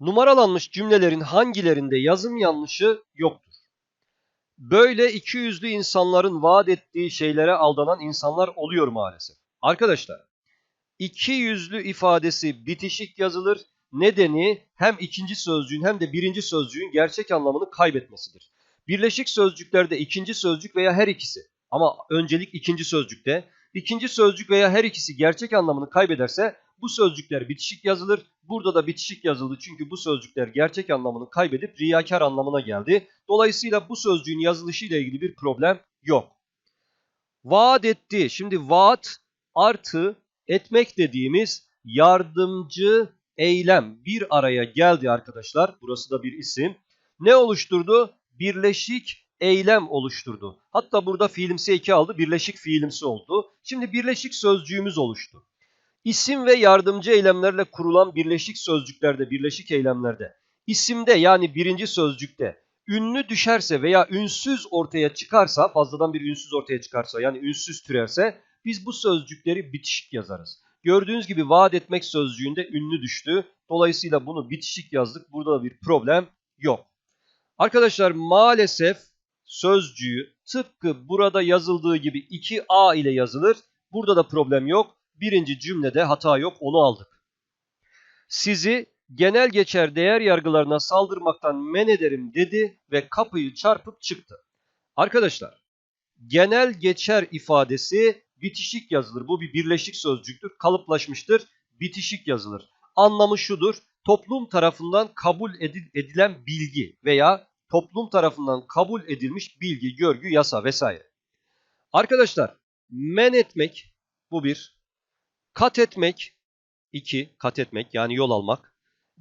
Numaralanmış cümlelerin hangilerinde yazım yanlışı yoktur? Böyle iki yüzlü insanların vaat ettiği şeylere aldanan insanlar oluyor maalesef. Arkadaşlar, iki yüzlü ifadesi bitişik yazılır. Nedeni hem ikinci sözcüğün hem de birinci sözcüğün gerçek anlamını kaybetmesidir. Birleşik sözcüklerde ikinci sözcük veya her ikisi ama öncelik ikinci sözcükte. ikinci sözcük veya her ikisi gerçek anlamını kaybederse bu sözcükler bitişik yazılır. Burada da bitişik yazıldı çünkü bu sözcükler gerçek anlamını kaybedip riyakar anlamına geldi. Dolayısıyla bu sözcüğün yazılışı ile ilgili bir problem yok. Vaat etti. Şimdi vaat artı etmek dediğimiz yardımcı eylem bir araya geldi arkadaşlar. Burası da bir isim. Ne oluşturdu? Birleşik eylem oluşturdu. Hatta burada fiilimsi eki aldı. Birleşik fiilimsi oldu. Şimdi birleşik sözcüğümüz oluştu. İsim ve yardımcı eylemlerle kurulan birleşik sözcüklerde, birleşik eylemlerde, isimde yani birinci sözcükte ünlü düşerse veya ünsüz ortaya çıkarsa, fazladan bir ünsüz ortaya çıkarsa yani ünsüz türerse biz bu sözcükleri bitişik yazarız. Gördüğünüz gibi vaat etmek sözcüğünde ünlü düştü. Dolayısıyla bunu bitişik yazdık. Burada da bir problem yok. Arkadaşlar maalesef sözcüğü tıpkı burada yazıldığı gibi 2A ile yazılır. Burada da problem yok. Birinci cümlede hata yok onu aldık. Sizi genel geçer değer yargılarına saldırmaktan men ederim dedi ve kapıyı çarpıp çıktı. Arkadaşlar genel geçer ifadesi bitişik yazılır. Bu bir birleşik sözcüktür. Kalıplaşmıştır. Bitişik yazılır. Anlamı şudur. Toplum tarafından kabul edilen bilgi veya toplum tarafından kabul edilmiş bilgi, görgü, yasa vesaire. Arkadaşlar men etmek bu bir. Kat etmek 2. Kat etmek yani yol almak.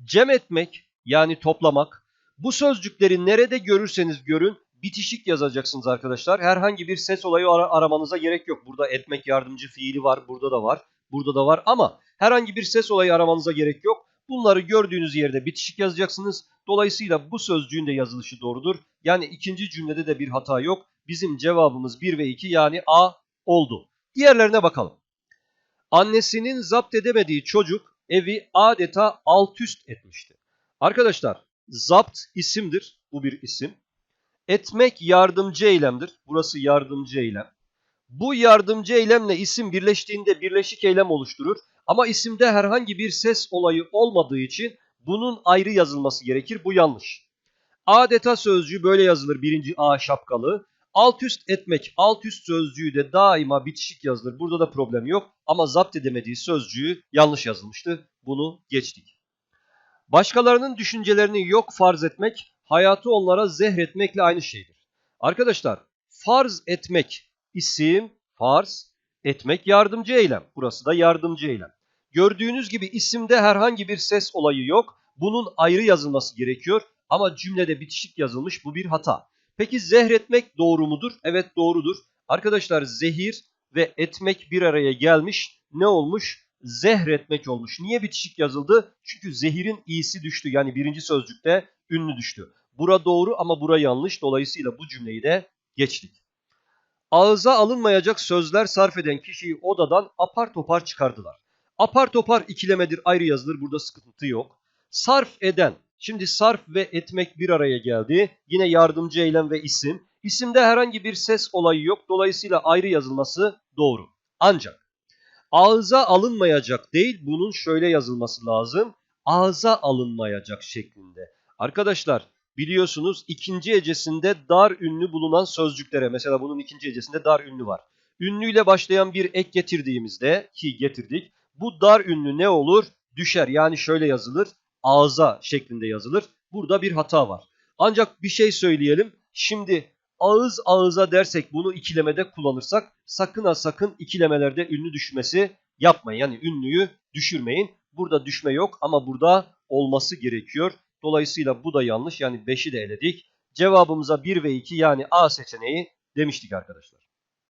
Cem etmek yani toplamak. Bu sözcükleri nerede görürseniz görün bitişik yazacaksınız arkadaşlar. Herhangi bir ses olayı ar aramanıza gerek yok. Burada etmek yardımcı fiili var. Burada da var. Burada da var ama herhangi bir ses olayı aramanıza gerek yok. Bunları gördüğünüz yerde bitişik yazacaksınız. Dolayısıyla bu sözcüğün de yazılışı doğrudur. Yani ikinci cümlede de bir hata yok. Bizim cevabımız 1 ve 2 yani A oldu. Diğerlerine bakalım. Annesinin zapt edemediği çocuk evi adeta alt üst etmişti. Arkadaşlar zapt isimdir. Bu bir isim. Etmek yardımcı eylemdir. Burası yardımcı eylem. Bu yardımcı eylemle isim birleştiğinde birleşik eylem oluşturur. Ama isimde herhangi bir ses olayı olmadığı için bunun ayrı yazılması gerekir. Bu yanlış. Adeta sözcüğü böyle yazılır. Birinci A şapkalı. Alt üst etmek, alt üst sözcüğü de daima bitişik yazılır. Burada da problem yok. Ama zapt edemediği sözcüğü yanlış yazılmıştı. Bunu geçtik. Başkalarının düşüncelerini yok farz etmek, hayatı onlara zehretmekle aynı şeydir. Arkadaşlar farz etmek isim, farz, etmek yardımcı eylem. Burası da yardımcı eylem. Gördüğünüz gibi isimde herhangi bir ses olayı yok. Bunun ayrı yazılması gerekiyor. Ama cümlede bitişik yazılmış bu bir hata. Peki zehretmek doğru mudur? Evet doğrudur. Arkadaşlar zehir ve etmek bir araya gelmiş. Ne olmuş? Zehretmek olmuş. Niye bitişik yazıldı? Çünkü zehirin iyisi düştü. Yani birinci sözcükte ünlü düştü. Bura doğru ama bura yanlış. Dolayısıyla bu cümleyi de geçtik. Ağıza alınmayacak sözler sarf eden kişiyi odadan apar topar çıkardılar. Apar topar ikilemedir ayrı yazılır. Burada sıkıntı yok. Sarf eden Şimdi sarf ve etmek bir araya geldi. Yine yardımcı eylem ve isim. İsimde herhangi bir ses olayı yok. Dolayısıyla ayrı yazılması doğru. Ancak ağza alınmayacak değil bunun şöyle yazılması lazım. Ağza alınmayacak şeklinde. Arkadaşlar biliyorsunuz ikinci ecesinde dar ünlü bulunan sözcüklere mesela bunun ikinci ecesinde dar ünlü var. Ünlüyle başlayan bir ek getirdiğimizde ki getirdik bu dar ünlü ne olur? Düşer yani şöyle yazılır ağza şeklinde yazılır. Burada bir hata var. Ancak bir şey söyleyelim. Şimdi ağız ağıza dersek bunu ikilemede kullanırsak sakın ha sakın ikilemelerde ünlü düşmesi yapmayın. Yani ünlüyü düşürmeyin. Burada düşme yok ama burada olması gerekiyor. Dolayısıyla bu da yanlış. Yani 5'i de eledik. Cevabımıza 1 ve 2 yani A seçeneği demiştik arkadaşlar.